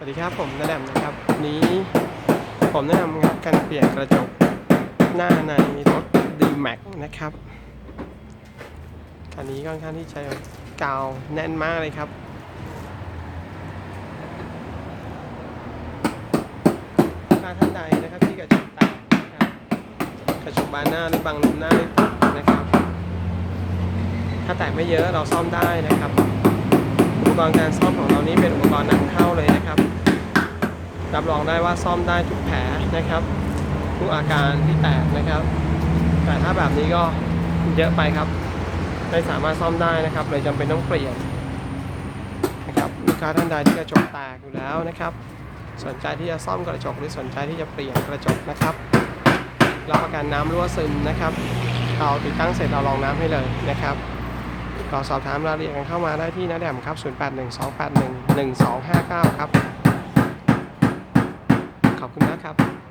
สวัสดีครับผมนาแดมนะครับนี้ผมแนะนำครับการเปลี่ยนกระจกหน้าในรถ d m a x นะครับคันนี้ค่อนข้างที่จะกาวแน่นมากเลยครับถ้าท่านใดนะครับที่กระจกแตกนะครับกระจกบานหน้าหรือบางมุมหน้าไม่ติดนะครับ ถ้าแตกไม่เยอะเราซ่อมได้นะครับ อุปกรณ์การซ่อมของเรานี้เป็นอุปกรณ์นำเข้าเลย รับรองได้ว่าซ่อมได้ทุกแผลนะครับ ทุกอาการที่แตกนะครับ แต่ถ้าแบบนี้ก็เยอะไปครับไม่สามารถซ่อมได้นะครับเลยจำเป็นต้องเปลี่ยนนะครับลูกค้าท่านใดที่กระจกแตกอยู่แล้วนะครับ สนใจที่จะซ่อมกระจกหรือสนใจที่จะเปลี่ยนกระจกนะครับรับประกันน้ำรั่วซึมนะครับเราติดตั้งเสร็จเราลองน้ำให้เลยนะครับก็สอบถามรายละเอียดกันเข้ามาได้ที่นาแดมครับ 0812811259 ครับ ขอบคุณมากครับ